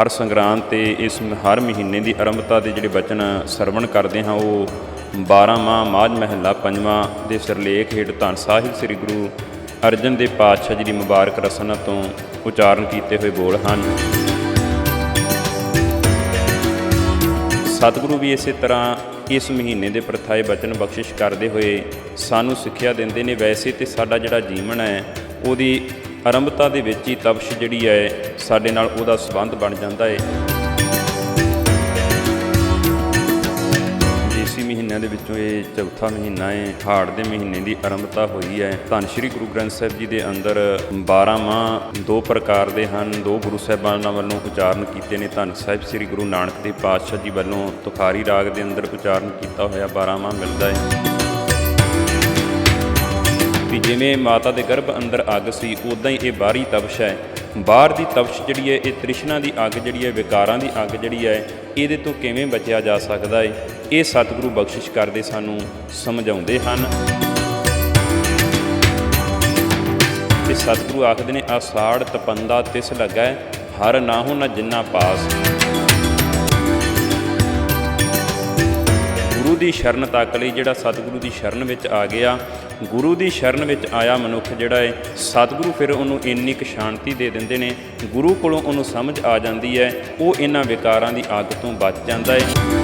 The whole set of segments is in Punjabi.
ਹਰ ਸੰਗਰਾਂਦ ਤੇ ਇਸ ਹਰ ਮਹੀਨੇ ਦੀ ਆਰੰਭਤਾ ਦੇ ਜਿਹੜੇ ਬਚਨ ਸਰਵਣ ਕਰਦੇ ਹਾਂ, ਉਹ 12 ਮਾਹ ਮਾਝ ਮਹਿਲਾ ਪੰਜਵਾਂ ਦੇ ਸਿਰਲੇਖ ਹੇਠ ਧੰਨ ਸਾਹਿਬ ਸ੍ਰੀ ਗੁਰੂ ਅਰਜਨ ਦੇਵ ਪਾਤਸ਼ਾਹ ਜੀ ਦੀ ਮੁਬਾਰਕ ਰਸਨਾ ਤੋਂ ਉਚਾਰਨ ਕੀਤੇ ਹੋਏ ਬੋਲ ਹਨ। ਸਤਿਗੁਰੂ ਵੀ ਇਸੇ ਤਰ੍ਹਾਂ ਇਸ ਮਹੀਨੇ ਦੇ ਪ੍ਰਥਾਏ ਬਚਨ ਬਖਸ਼ਿਸ਼ ਕਰਦੇ ਹੋਏ ਸਾਨੂੰ ਸਿੱਖਿਆ ਦਿੰਦੇ ਨੇ। ਵੈਸੇ ਤੇ ਸਾਡਾ ਜਿਹੜਾ ਜੀਵਨ ਹੈ, ਉਹਦੀ ਆਰੰਭਤਾ ਦੇ ਵਿੱਚ ਹੀ ਤਪਸ਼ ਜਿਹੜੀ ਹੈ, ਸਾਡੇ ਨਾਲ ਉਹਦਾ ਸੰਬੰਧ ਬਣ ਜਾਂਦਾ ਹੈ ਇਸੀ ਮਹੀਨਿਆਂ ਦੇ ਵਿੱਚੋਂ ਇਹ ਚੌਥਾ ਮਹੀਨਾ ਹੈ ਹਾੜ ਦੇ ਮਹੀਨੇ ਦੀ ਆਰੰਭਤਾ ਹੋਈ ਹੈ, ਧੰਨ ਸ਼੍ਰੀ ਗੁਰੂ ਗ੍ਰੰਥ ਸਾਹਿਬ ਜੀ ਦੇ ਅੰਦਰ 12 ਮਾਹ ਦੋ ਪ੍ਰਕਾਰ ਦੇ ਹਨ, ਦੋ ਗੁਰੂ ਸਾਹਿਬਾਨਾਂ ਵੱਲੋਂ ਉਚਾਰਨ ਕੀਤੇ ਨੇ। ਧੰਨ ਸਾਹਿਬ ਸ੍ਰੀ ਗੁਰੂ ਨਾਨਕ ਦੇਵ ਪਾਤਸ਼ਾਹ ਜੀ ਵੱਲੋਂ ਤੁਖਾਰੀ ਰਾਗ ਦੇ ਅੰਦਰ ਉਚਾਰਨ ਕੀਤਾ ਹੋਇਆ 12 ਮਾਹ ਮਿਲਦਾ ਹੈ ਵੀ ਜਿਵੇਂ ਮਾਤਾ ਦੇ ਗਰਭ ਅੰਦਰ ਅੱਗ ਸੀ ਉਦਾਂ ਹੀ ਇਹ ਬਾਹਰੀ ਤਪਸ਼ ਹੈ। ਬਾਹਰ ਦੀ ਤਪਸ਼ ਜਿਹੜੀ ਹੈ, ਇਹ ਤ੍ਰਿਸ਼ਨਾ ਦੀ ਅੱਗ ਜਿਹੜੀ ਹੈ, ਵਿਕਾਰਾਂ ਦੀ ਅੱਗ ਜਿਹੜੀ ਹੈ, ਇਹਦੇ ਤੋਂ ਕਿਵੇਂ ਬਚਿਆ ਜਾ ਸਕਦਾ ਹੈ, ਇਹ ਸਤਿਗੁਰੂ ਬਖਸ਼ਿਸ਼ ਕਰਦੇ ਸਾਨੂੰ ਸਮਝਾਉਂਦੇ ਹਨ। ਤੇ ਸਤਿਗੁਰੂ ਆਖਦੇ ਨੇ ਆਸਾੜ ਤਪੰਦਾ ਤਿਸ ਲੱਗਾ, ਹਰ ਨਾਹੂ ਨਾ ਜਿੰਨਾ ਪਾਸ। ਦੀ ਸ਼ਰਨ ਤੱਕ ਲਈ ਜਿਹੜਾ ਸਤਿਗੁਰੂ ਦੀ ਸ਼ਰਨ ਵਿੱਚ ਆ ਗਿਆ, ਗੁਰੂ ਦੀ ਸ਼ਰਨ ਵਿੱਚ ਆਇਆ ਮਨੁੱਖ ਜਿਹੜਾ ਹੈ ਸਤਿਗੁਰੂ ਫਿਰ ਉਹਨੂੰ ਇੰਨੀ ਕੁ ਸ਼ਾਂਤੀ ਦੇ ਦਿੰਦੇ ਨੇ, ਗੁਰੂ ਕੋਲੋਂ ਉਹਨੂੰ ਸਮਝ ਆ ਜਾਂਦੀ ਹੈ, ਉਹ ਇਹਨਾਂ ਵਿਕਾਰਾਂ ਦੀ ਅੱਗ ਤੋਂ ਬਚ ਜਾਂਦਾ ਹੈ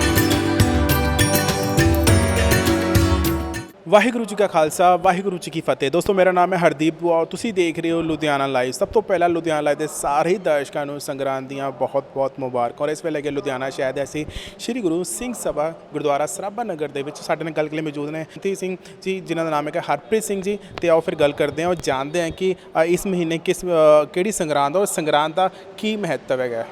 ਵਾਹਿਗੁਰੂ ਜੀ ਕਾ ਖਾਲਸਾ, ਵਾਹਿਗੁਰੂ ਜੀ ਕੀ ਫਤਿਹ। ਦੋਸਤੋ, ਮੇਰਾ ਨਾਮ ਹੈ ਹਰਦੀਪ ਬੁਆ ਔਰ ਤੁਸੀਂ ਦੇਖ ਰਹੇ ਹੋ ਲੁਧਿਆਣਾ ਲਾਈਵ ਸਭ ਤੋਂ ਪਹਿਲਾਂ ਲੁਧਿਆਣਾ ਲਾਈਵ ਦੇ ਸਾਰੇ ਹੀ ਦਰਸ਼ਕਾਂ ਨੂੰ ਸੰਗਰਾਂਦ ਦੀਆਂ ਬਹੁਤ-ਬਹੁਤ ਮੁਬਾਰਕਾਂ। ਔਰ ਇਸ ਵੇਲੇ ਕਿ ਲੁਧਿਆਣਾ ਸ਼ਹਿਰ ਦੇ ਅਸੀਂ ਸ੍ਰੀ ਗੁਰੂ ਸਿੰਘ ਸਭਾ ਗੁਰਦੁਆਰਾ ਸਰਾਭਾ ਨਗਰ ਦੇ ਵਿੱਚ ਸਾਡੇ ਨਾਲ ਗੱਲ ਕਰਨ ਲਈ ਮੌਜੂਦ ਨੇ ਤੀ ਸਿੰਘ ਜੀ, ਜਿਨ੍ਹਾਂ ਦਾ ਨਾਮ ਹੈ ਹਰਪ੍ਰੀਤ ਸਿੰਘ ਜੀ। ਤੇ ਆਓ ਫਿਰ ਗੱਲ ਕਰਦੇ ਹਾਂ। ਔਰ ਜਾਣਦੇ ਹਾਂ ਕਿ ਇਸ ਮਹੀਨੇ ਕਿਸ ਕਿਹੜੀ ਸੰਗਰਾਂਦ ਔਰ ਸੰਗਰਾਂਦ ਦਾ ਕੀ ਮਹੱਤਵ ਹੈਗਾ।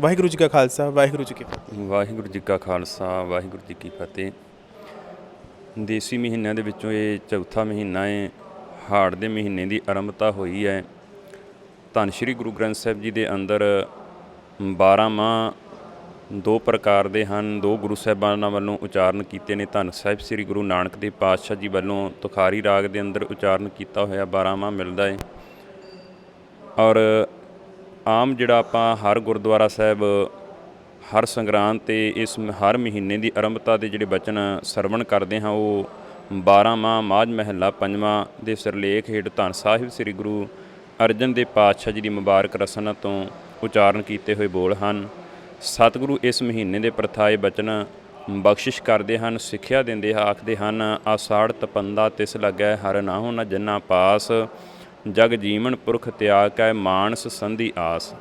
ਵਾਹਿਗੁਰੂ ਜੀ ਕਾ ਖਾਲਸਾ, ਵਾਹਿਗੁਰੂ ਜੀ ਕੀ ਫਤਿਹ। ਵਾਹਿਗੁਰੂ ਜੀ ਕਾ ਖਾਲਸਾ, ਵਾਹਿਗੁਰੂ ਜੀ ਕੀ ਫਤਿਹ। ਦੇਸੀ ਮਹੀਨਿਆਂ ਦੇ ਵਿੱਚੋਂ ਇਹ ਚੌਥਾ ਮਹੀਨਾ ਹੈ। ਹਾੜ ਦੇ ਮਹੀਨੇ ਦੀ ਆਰੰਭਤਾ ਹੋਈ ਹੈ। ਧੰਨ ਸ਼੍ਰੀ ਗੁਰੂ ਗ੍ਰੰਥ ਸਾਹਿਬ ਜੀ ਦੇ ਅੰਦਰ 12 ਮਾਹ ਦੋ ਪ੍ਰਕਾਰ ਦੇ ਹਨ। ਦੋ ਗੁਰੂ ਸਾਹਿਬਾਨਾਂ ਵੱਲੋਂ ਉਚਾਰਨ ਕੀਤੇ ਨੇ। ਧੰਨ ਸਾਹਿਬ ਸ੍ਰੀ ਗੁਰੂ ਨਾਨਕ ਦੇਵ ਪਾਤਸ਼ਾਹ ਜੀ ਵੱਲੋਂ ਤੁਖਾਰੀ ਰਾਗ ਦੇ ਅੰਦਰ ਉਚਾਰਨ ਕੀਤਾ ਹੋਇਆ 12 ਮਾਹ ਮਿਲਦਾ ਹੈ। ਔਰ ਆਮ ਜਿਹੜਾ ਆਪਾਂ ਹਰ ਗੁਰਦੁਆਰਾ ਸਾਹਿਬ ਹਰ ਸੰਗਰਾਂਦ ਤੇ ਇਸ ਹਰ ਮਹੀਨੇ ਦੀ ਆਰੰਭਤਾ ਦੇ ਜਿਹੜੇ ਬਚਨ ਸਰਵਣ ਕਰਦੇ ਹਾਂ, ਉਹ 12 ਮਾਹ ਮਾਝ ਮਹਿਲਾ ਪੰਜਵਾਂ ਦੇ ਸਿਰਲੇਖ ਹੇਠ ਧੰਨ ਸਾਹਿਬ ਸ੍ਰੀ ਗੁਰੂ ਅਰਜਨ ਦੇਵ ਪਾਤਸ਼ਾਹ ਜੀ ਦੀ ਮੁਬਾਰਕ ਰਸਨਾ ਤੋਂ ਉਚਾਰਨ ਕੀਤੇ ਹੋਏ ਬੋਲ ਹਨ। ਸਤਿਗੁਰੂ ਇਸ ਮਹੀਨੇ ਦੇ ਪ੍ਰਥਾਏ ਬਚਨ ਬਖਸ਼ਿਸ਼ ਕਰਦੇ ਹਨ, ਸਿੱਖਿਆ ਦਿੰਦੇ ਆਖਦੇ ਹਨ, ਆਸਾੜ ਤਪੰਦਾ ਤਿਸ ਲੱਗੈ, ਹਰ ਨਾਹੋ ਨ ਜੰਨਾ ਪਾਸ, ਜਗ ਜੀਵਨ ਪੁਰਖ ਤਿਆਗ ਕੈ, ਮਾਨਸ ਸੰਧੀ ਆਸ।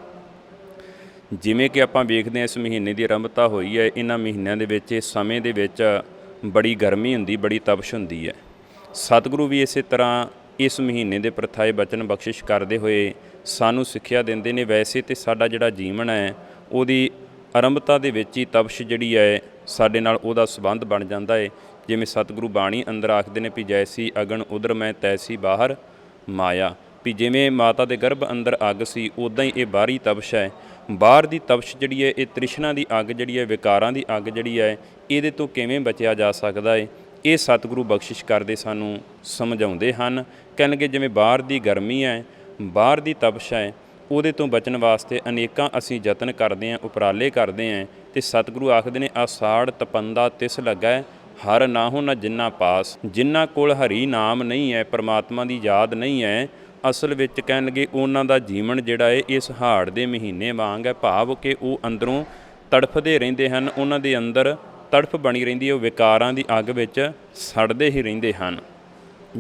ਜਿਵੇਂ ਕਿ ਆਪਾਂ ਵੇਖਦੇ ਹਾਂ ਇਸ ਮਹੀਨੇ ਦੀ ਆਰੰਭਤਾ ਹੋਈ ਹੈ, ਇਹਨਾਂ ਮਹੀਨਿਆਂ ਦੇ ਵਿੱਚ ਇਸ ਸਮੇਂ ਦੇ ਵਿੱਚ ਬੜੀ ਗਰਮੀ ਹੁੰਦੀ, ਬੜੀ ਤਪਸ਼ ਹੁੰਦੀ ਹੈ। ਸਤਿਗੁਰੂ ਵੀ ਇਸੇ ਤਰ੍ਹਾਂ ਇਸ ਮਹੀਨੇ ਦੇ ਪ੍ਰਥਾਏ ਬਚਨ ਬਖਸ਼ਿਸ਼ ਕਰਦੇ ਹੋਏ ਸਾਨੂੰ ਸਿੱਖਿਆ ਦਿੰਦੇ ਨੇ। ਵੈਸੇ ਤੇ ਸਾਡਾ ਜਿਹੜਾ ਜੀਵਨ ਹੈ, ਉਹਦੀ ਆਰੰਭਤਾ ਦੇ ਵਿੱਚ ਹੀ ਤਪਸ਼ ਜਿਹੜੀ ਹੈ, ਸਾਡੇ ਨਾਲ ਉਹਦਾ ਸੰਬੰਧ ਬਣ ਜਾਂਦਾ ਹੈ। ਜਿਵੇਂ ਸਤਿਗੁਰੂ ਬਾਣੀ ਅੰਦਰ ਆਖਦੇ ਨੇ ਵੀ ਜੈਸੀ ਅਗਨ ਉਦਰ ਮੈਂ, ਤੈਸੀ ਬਾਹਰ ਮਾਇਆ। ਵੀ ਜਿਵੇਂ ਮਾਤਾ ਦੇ ਗਰਭ ਅੰਦਰ ਅੱਗ ਸੀ ਉਦਾਂ ਹੀ ਇਹ ਬਾਹਰੀ ਤਪਸ਼ ਹੈ। ਬਾਹਰ ਦੀ ਤਪਸ਼ ਜਿਹੜੀ ਹੈ ਇਹ ਤ੍ਰਿਸ਼ਨਾ ਦੀ ਅੱਗ ਜਿਹੜੀ ਹੈ ਵਿਕਾਰਾਂ ਦੀ ਅੱਗ ਜਿਹੜੀ ਹੈ ਇਹਦੇ ਤੋਂ ਕਿਵੇਂ ਬਚਿਆ ਜਾ ਸਕਦਾ ਹੈ ਇਹ ਸਤਿਗੁਰੂ ਬਖਸ਼ਿਸ਼ ਕਰਦੇ ਸਾਨੂੰ ਸਮਝਾਉਂਦੇ ਹਨ। ਕਹਿਣਗੇ ਜਿਵੇਂ ਬਾਹਰ ਦੀ ਗਰਮੀ ਹੈ ਬਾਹਰ ਦੀ ਤਪਸ਼ ਹੈ ਉਹਦੇ ਤੋਂ ਬਚਣ ਵਾਸਤੇ ਅਨੇਕਾਂ ਅਸੀਂ ਯਤਨ ਕਰਦੇ ਹਾਂ ਉਪਰਾਲੇ ਕਰਦੇ ਹਾਂ ਤੇ ਸਤਿਗੁਰੂ ਆਖਦੇ ਨੇ ਆਸਾੜ ਤਪੰਦਾ ਤਿਸ ਲੱਗਾ ਹੈ, ਹਰ ਨਾਹੋ ਨਾ ਜਿੰਨਾ ਪਾਸ। ਜਿਨ੍ਹਾਂ ਕੋਲ ਹਰੀ ਨਾਮ ਨਹੀਂ ਹੈ ਪਰਮਾਤਮਾ ਦੀ ਯਾਦ ਨਹੀਂ ਹੈ ਅਸਲ ਵਿੱਚ ਕਹਿਣ ਲੱਗੇ ਉਹਨਾਂ ਦਾ ਜੀਵਨ ਜਿਹੜਾ ਹੈ ਇਸ ਹਾੜ ਦੇ ਮਹੀਨੇ ਵਾਂਗ ਹੈ। ਭਾਵ ਕਿ ਉਹ ਅੰਦਰੋਂ ਤੜਫਦੇ ਰਹਿੰਦੇ ਹਨ, ਉਹਨਾਂ ਦੇ ਅੰਦਰ ਤੜਫ ਬਣੀ ਰਹਿੰਦੀ ਹੈ, ਉਹ ਵਿਕਾਰਾਂ ਦੀ ਅੱਗ ਵਿੱਚ ਸੜਦੇ ਹੀ ਰਹਿੰਦੇ ਹਨ।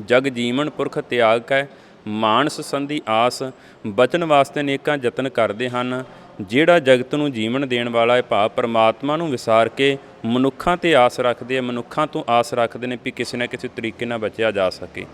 ਜਗ ਜੀਵਨ ਪੁਰਖ ਤਿਆਗ ਕੈ, ਮਾਨਸ ਸੰਧੀ ਆਸ, ਬਚਨ ਵਾਸਤੇ ਅਨੇਕਾਂ ਯਤਨ ਕਰਦੇ ਹਨ। ਜਿਹੜਾ ਜਗਤ ਨੂੰ ਜੀਵਨ ਦੇਣ ਵਾਲਾ ਹੈ, ਭਾਵ ਪਰਮਾਤਮਾ ਨੂੰ ਵਿਸਾਰ ਕੇ ਮਨੁੱਖਾਂ ਤੇ ਆਸ ਰੱਖਦੇ ਆ, ਮਨੁੱਖਾਂ ਤੋਂ ਆਸ ਰੱਖਦੇ ਨੇ ਵੀ ਕਿਸੇ ਨਾ ਕਿਸੇ ਤਰੀਕੇ ਨਾਲ ਬਚਿਆ ਜਾ ਸਕੇ।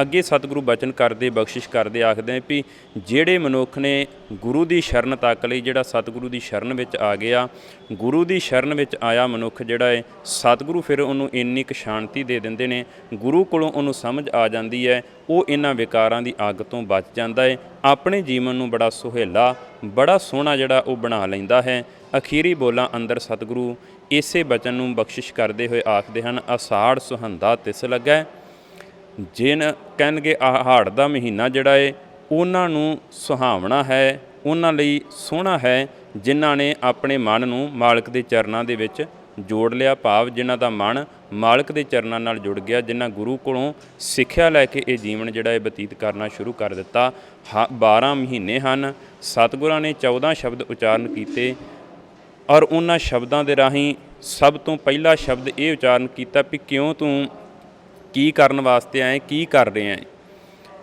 ਅੱਗੇ ਸਤਿਗੁਰੂ ਬਚਨ ਕਰਦੇ, ਬਖਸ਼ਿਸ਼ ਕਰਦੇ ਆਖਦੇ ਨੇ ਵੀ ਜਿਹੜੇ ਮਨੁੱਖ ਨੇ ਗੁਰੂ ਦੀ ਸ਼ਰਨ ਤੱਕ ਲਈ ਜਿਹੜਾ ਸਤਿਗੁਰੂ ਦੀ ਸ਼ਰਨ ਵਿੱਚ ਆ ਗਿਆ, ਗੁਰੂ ਦੀ ਸ਼ਰਨ ਵਿੱਚ ਆਇਆ ਮਨੁੱਖ ਜਿਹੜਾ ਹੈ, ਸਤਿਗੁਰੂ ਫਿਰ ਉਹਨੂੰ ਇੰਨੀ ਕੁ ਸ਼ਾਂਤੀ ਦੇ ਦਿੰਦੇ ਨੇ, ਗੁਰੂ ਕੋਲੋਂ ਉਹਨੂੰ ਸਮਝ ਆ ਜਾਂਦੀ ਹੈ, ਉਹ ਇਹਨਾਂ ਵਿਕਾਰਾਂ ਦੀ ਅੱਗ ਤੋਂ ਬਚ ਜਾਂਦਾ ਹੈ, ਆਪਣੇ ਜੀਵਨ ਨੂੰ ਬੜਾ ਸੁਹੇਲਾ, ਬੜਾ ਸੋਹਣਾ ਜਿਹੜਾ ਉਹ ਬਣਾ ਲੈਂਦਾ ਹੈ, ਅਖੀਰੀ ਬੋਲਾਂ ਅੰਦਰ ਸਤਿਗੁਰੂ ਇਸੇ ਬਚਨ ਨੂੰ ਬਖਸ਼ਿਸ਼ ਕਰਦੇ ਹੋਏ ਆਖਦੇ ਹਨ, ਅਸਾੜ ਸੁਹੰਦਾ ਤਿਸ ਲੱਗਾ ਜਿਨ ਕਹਿਣਗੇ ਆਹ ਹਾੜ ਦਾ ਮਹੀਨਾ ਜਿਹੜਾ ਏ, ਉਹਨਾਂ ਨੂੰ ਸੁਹਾਵਣਾ ਹੈ, ਉਹਨਾਂ ਲਈ ਸੋਹਣਾ ਹੈ, ਜਿਨ੍ਹਾਂ ਨੇ ਆਪਣੇ ਮਨ ਨੂੰ ਮਾਲਕ ਦੇ ਚਰਨਾਂ ਦੇ ਵਿੱਚ ਜੋੜ ਲਿਆ ਭਾਵ ਜਿਨ੍ਹਾਂ ਦਾ ਮਨ ਮਾਲਕ ਦੇ ਚਰਨਾਂ ਨਾਲ ਜੁੜ ਗਿਆ, ਜਿਨ੍ਹਾਂ ਗੁਰੂ ਕੋਲੋਂ ਸਿੱਖਿਆ ਲੈ ਕੇ ਇਹ ਜੀਵਨ ਜਿਹੜਾ ਇਹ ਬਤੀਤ ਕਰਨਾ ਸ਼ੁਰੂ ਕਰ ਦਿੱਤਾ। ਹ- 12 ਮਹੀਨੇ ਹਨ, ਸਤਿਗੁਰਾਂ ਨੇ 14 ਸ਼ਬਦ ਉਚਾਰਨ ਕੀਤੇ ਔਰ ਉਹਨਾਂ ਸ਼ਬਦਾਂ ਦੇ ਰਾਹੀਂ ਸਭ ਤੋਂ ਪਹਿਲਾ ਸ਼ਬਦ ਇਹ ਉਚਾਰਨ ਕੀਤਾ ਵੀ ਕਿਉਂ ਤੂੰ ਕੀ ਕਰਨ ਵਾਸਤੇ ਆਏ, ਕੀ ਕਰ ਰਹੇ ਹੈ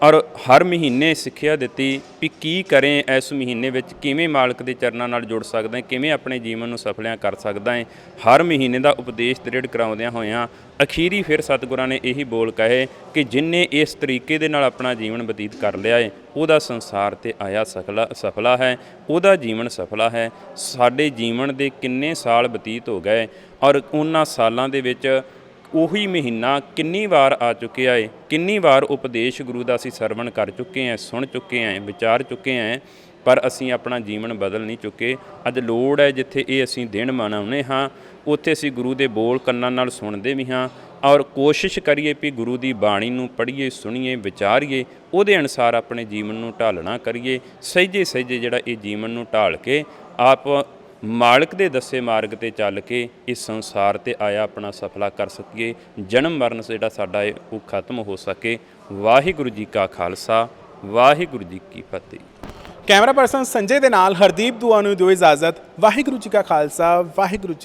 ਔਰ ਹਰ ਮਹੀਨੇ ਸਿੱਖਿਆ ਦਿੱਤੀ ਵੀ ਕੀ ਕਰੇ ਇਸ ਮਹੀਨੇ ਵਿੱਚ, ਕਿਵੇਂ ਮਾਲਕ ਦੇ ਚਰਨਾਂ ਨਾਲ ਜੁੜ ਸਕਦਾ, ਕਿਵੇਂ ਆਪਣੇ ਜੀਵਨ ਨੂੰ ਸਫਲਿਆਂ ਕਰ ਸਕਦਾ ਹੈ ਹਰ ਮਹੀਨੇ ਦਾ ਉਪਦੇਸ਼ ਦ੍ਰਿੜ ਕਰਾਉਂਦਿਆਂ ਹੋਇਆਂ ਅਖੀਰੀ ਫਿਰ ਸਤਿਗੁਰਾਂ ਨੇ ਇਹੀ ਬੋਲ ਕਹੇ ਕਿ ਜਿਨਨੇ ਇਸ ਤਰੀਕੇ ਦੇ ਨਾਲ ਆਪਣਾ ਜੀਵਨ ਬਤੀਤ ਕਰ ਲਿਆ ਹੈ ਉਹਦਾ ਸੰਸਾਰ ਤੇ ਆਇਆ ਸਫਲਾ ਸਫਲਾ ਹੈ, ਉਹਦਾ ਜੀਵਨ ਸਫਲਾ ਹੈ। ਸਾਡੇ ਜੀਵਨ ਦੇ ਕਿੰਨੇ ਸਾਲ ਬਤੀਤ ਹੋ ਗਏ ਔਰ ਉਹਨਾਂ ਸਾਲਾਂ ਦੇ ਵਿੱਚ ਉਹੀ ਮਹੀਨਾ ਕਿੰਨੀ ਵਾਰ ਆ ਚੁੱਕਿਆ ਏ, ਕਿੰਨੀ ਵਾਰ ਉਪਦੇਸ਼ ਗੁਰੂ ਦਾ ਅਸੀਂ ਸਰਵਣ ਕਰ ਚੁੱਕੇ ਹਾਂ ਸੁਣ ਚੁੱਕੇ ਹਾਂ ਵਿਚਾਰ ਚੁੱਕੇ ਹਾਂ ਪਰ ਅਸੀਂ ਆਪਣਾ ਜੀਵਨ ਬਦਲ ਨਹੀਂ ਚੁੱਕੇ। ਅੱਜ ਲੋੜ ਹੈ ਜਿੱਥੇ ਇਹ ਅਸੀਂ ਦਿਨ ਮਨਾਉਂਦੇ ਹਾਂ, ਉੱਥੇ ਅਸੀਂ ਗੁਰੂ ਦੇ ਬੋਲ ਕੰਨਾਂ ਨਾਲ ਸੁਣਦੇ ਵੀ ਹਾਂ ਔਰ ਕੋਸ਼ਿਸ਼ ਕਰੀਏ ਵੀ ਗੁਰੂ ਦੀ ਬਾਣੀ ਨੂੰ ਪੜ੍ਹੀਏ, ਸੁਣੀਏ, ਵਿਚਾਰੀਏ, ਉਹਦੇ ਅਨੁਸਾਰ ਆਪਣੇ ਜੀਵਨ ਨੂੰ ਢਾਲਣਾ ਕਰੀਏ। ਸਹਿਜੇ ਸਹਿਜੇ ਜਿਹੜਾ ਇਹ ਜੀਵਨ ਨੂੰ ਢਾਲ ਕੇ ਆਪ ਮਾਲਕ ਦੇ ਦੱਸੇ ਮਾਰਗ ਤੇ ਚੱਲ ਕੇ ਇਸ ਸੰਸਾਰ ਤੇ ਆਇਆ ਆਪਣਾ ਸਫਲਾ ਕਰ ਸਕੀਏ, ਜਨਮ ਮਰਨ ਜਿਹੜਾ ਸਾਡਾ ਹੈ ਉਹ ਖਤਮ ਹੋ ਸਕੇ। ਵਾਹਿਗੁਰੂ ਜੀ ਕਾ ਖਾਲਸਾ, ਵਾਹਿਗੁਰੂ ਜੀ ਕੀ ਫਤਿਹ। ਕੈਮਰਾ ਪਰਸਨ ਸੰਜੇ ਦੇ ਨਾਲ ਹਰਦੀਪ ਦੁਆ ਨੂੰ ਦਿਓ ਇਜਾਜ਼ਤ। ਵਾਹਿਗੁਰੂ ਜੀ ਕਾ ਖਾਲਸਾ, ਵਾਹਿਗੁਰੂ ਜੀ